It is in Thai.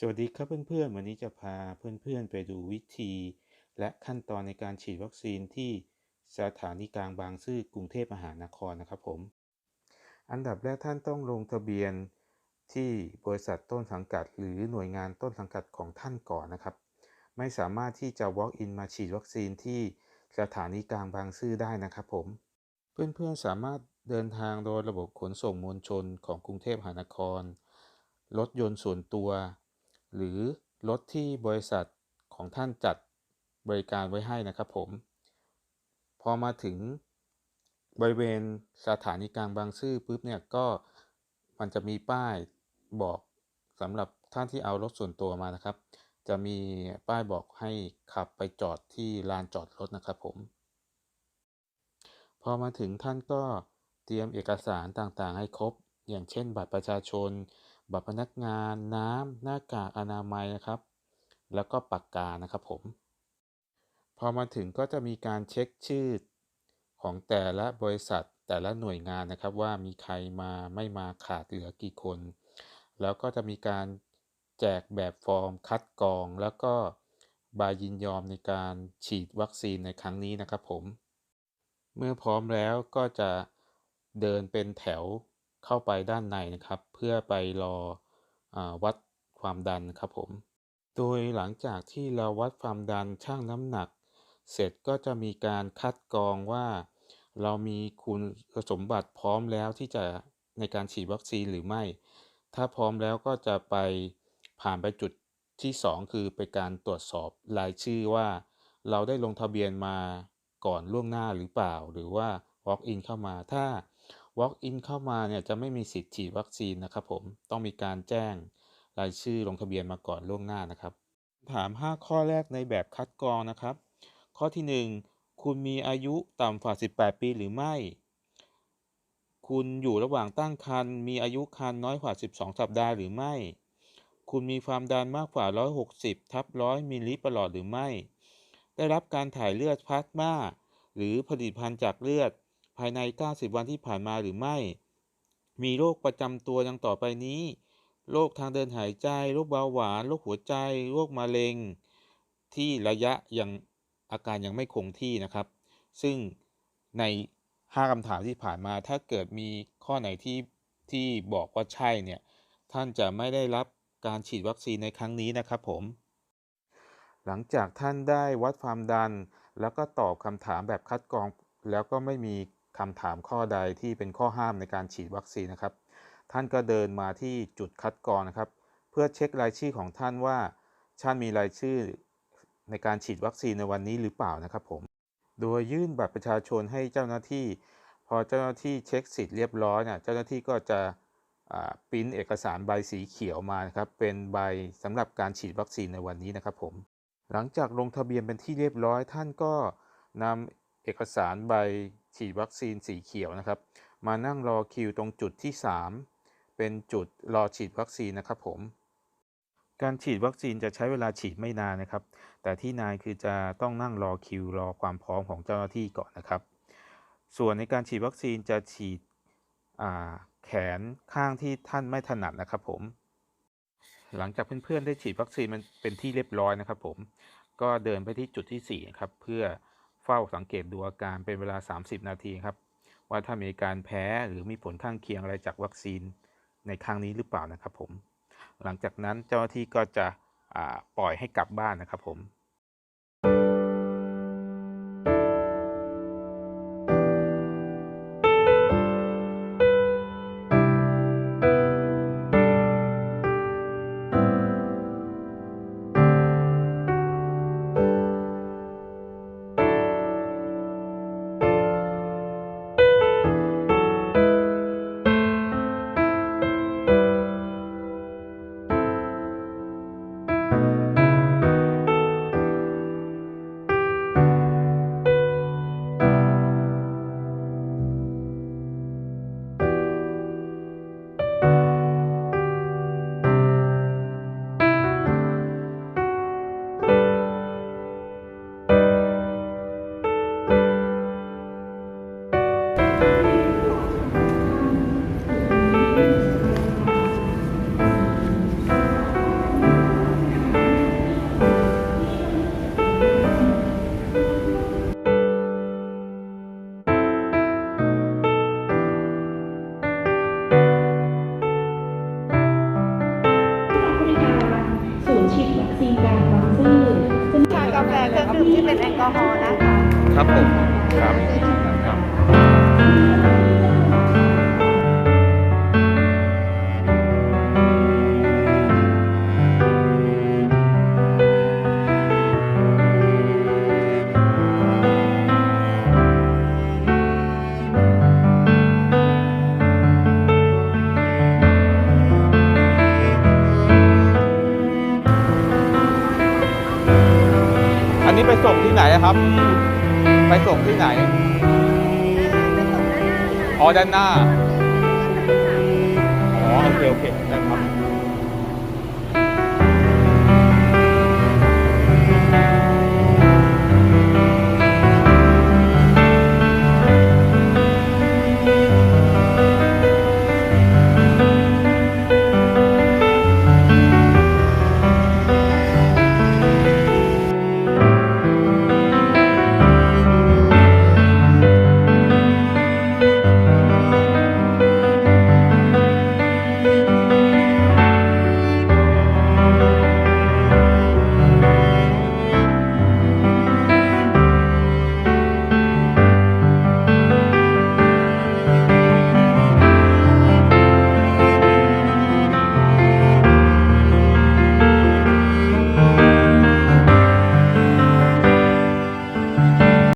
สวัสดีครับเพื่อนๆ วันนี้จะพาเพื่อนๆ ไปดูวิธี และขั้นตอนในการฉีดวัคซีนที่สถานีกลางบางซื่อกรุงเทพมหานครนะครับผม อันดับแรกท่านต้องลงทะเบียนที่บริษัทต้นสังกัด หรือหน่วยงานต้นสังกัดของท่านก่อนนะครับ ไม่สามารถที่จะ walk in มาฉีดวัคซีนที่สถานีกลางบางซื่อได้นะครับผม เพื่อนๆ สามารถเดินทางโดยระบบขนส่งมวลชนของกรุงเทพมหานคร รถยนต์ส่วนตัว หรือรถที่บริษัทของท่านจัดบริการไว้ให้นะครับผม พอมาถึงบริเวณสถานีกลางบางซื่อปุ๊บเนี่ยก็มันจะมีป้ายบอกสำหรับท่านที่เอารถส่วนตัวมานะครับ จะมีป้ายบอกให้ขับไปจอดที่ลานจอดรถนะครับผม พอมาถึงท่านก็เตรียมเอกสารต่างๆ ให้ครบ อย่างเช่น บัตรประชาชน บัตรพนักงานน้ำหน้ากากอนามัยนะครับ แล้วก็ปากกานะครับผม พอมาถึงก็จะมีการเช็คชื่อของแต่ละบริษัทแต่ละหน่วยงานนะครับ ว่ามีใครมาไม่มาขาดเหลือกี่คน แล้วก็จะมีการแจกแบบฟอร์มคัดกรอง แล้วก็ใบายินยอมในการฉีดวัคซีนในครั้งนี้นะครับผม เมื่อพร้อมแล้วก็จะเดินเป็นแถว เข้าไปด้านในนะครับ เพื่อไปรออวัดความดันครับผม โดยหลังจากที่เราวัดความดันชั่งน้ำหนัก เสร็จก็จะมีการคัดกรองว่า เรามีคุณสมบัติพร้อมแล้วที่จะในการฉีดวัคซีนหรือไม่ ถ้าพร้อมแล้วก็จะไปผ่านไปจุดที่ 2 คือไปการตรวจสอบรายชื่อว่า เราได้ลงทะเบียนมาก่อนล่วงหน้าหรือเปล่า หรือว่า walk in เข้ามาถ้า walk in เข้ามาเนี่ยจะไม่มีสิทธิ์ฉีดวัคซีนนะครับผมต้องมีการแจ้งรายชื่อลงทะเบียนมาก่อนล่วงหน้านะครับ ถาม 5 ข้อแรกในแบบคัดกรองนะครับ ข้อที่ 1 คุณมีอายุต่ำกว่า 18 ปีหรือไม่ คุณอยู่ระหว่างตั้งครรภ์มีอายุครรภ์น้อยกว่า 12 สัปดาห์หรือไม่ คุณมีความดันมากกว่า 160 ทับ100มิลลิประหลอดหรือไม่ ได้รับการถ่ายเลือดพลาสมาหรือผลิตภัณฑ์จากเลือด ภายใน 90 วันที่ผ่านมาหรือไม่ มีโรคประจำตัวดังต่อไปนี้ โรคทางเดินหายใจ โรคเบาหวาน โรคหัวใจ โรคมะเร็ง ที่ระยะยังอาการยังไม่คงที่นะครับ ซึ่งใน 5คำถามที่ผ่านมา ถ้าเกิดมีข้อไหนที่ที่บอกว่าใช่เนี่ย ท่านจะไม่ได้รับการฉีดวัคซีนในครั้งนี้นะครับผม หลังจากท่านได้วัดความดัน แล้วก็ตอบคำถามแบบคัดกรอง แล้วก็ไม่มี คำถามข้อใดที่เป็นข้อห้ามในการฉีดวัคซีนนะครับ ท่านก็เดินมาที่จุดคัดกรองนะครับ เพื่อเช็ครายชื่อของท่านว่าท่านมีรายชื่อในการฉีดวัคซีนในวันนี้หรือเปล่านะครับผม โดยยื่นบัตรประชาชนให้เจ้าหน้าที่ พอเจ้าหน้าที่เช็คสิทธิ์เรียบร้อยเนี่ยเจ้าหน้าที่ก็จะปริ้นเอกสารใบสีเขียวมานะครับเป็นใบสำหรับการฉีดวัคซีนในวันนี้นะครับผม หลังจากลงทะเบียนเป็นที่เรียบร้อยท่านก็นำเอกสารใบ ฉีดวัคซีนสีเขียวนะครับ มานั่งรอคิวตรงจุดที่ 3 เป็นจุดรอฉีดวัคซีนนะครับผม การฉีดวัคซีนจะใช้เวลาฉีดไม่นานนะครับ แต่ที่นานคือจะต้องนั่งรอคิวรอความพร้อมของเจ้าหน้าที่ก่อนนะครับ ส่วนในการฉีดวัคซีนจะฉีดแขนข้างที่ท่านไม่ถนัดนะครับผม หลังจากเพื่อนๆได้ฉีดวัคซีนมันเป็นที่เรียบร้อยนะครับผม ก็เดินไปที่จุดที่4ครับเพื่อ เฝ้าสังเกตดูอาการเป็นเวลา 30 นาทีครับ ว่าถ้ามีการแพ้หรือมีผลข้างเคียงอะไรจากวัคซีนในครั้งนี้หรือเปล่านะครับผม หลังจากนั้นเจ้าหน้าที่ก็จะปล่อยให้กลับบ้านนะครับผม แอลกอฮอล์นะคะ ครับผมครับ นนี้ไปส่งที่ไหนอะครับ ไปส่งที่ไหน อ๋อ ด้านหน้า อ๋อ โอเค โอเคด้าน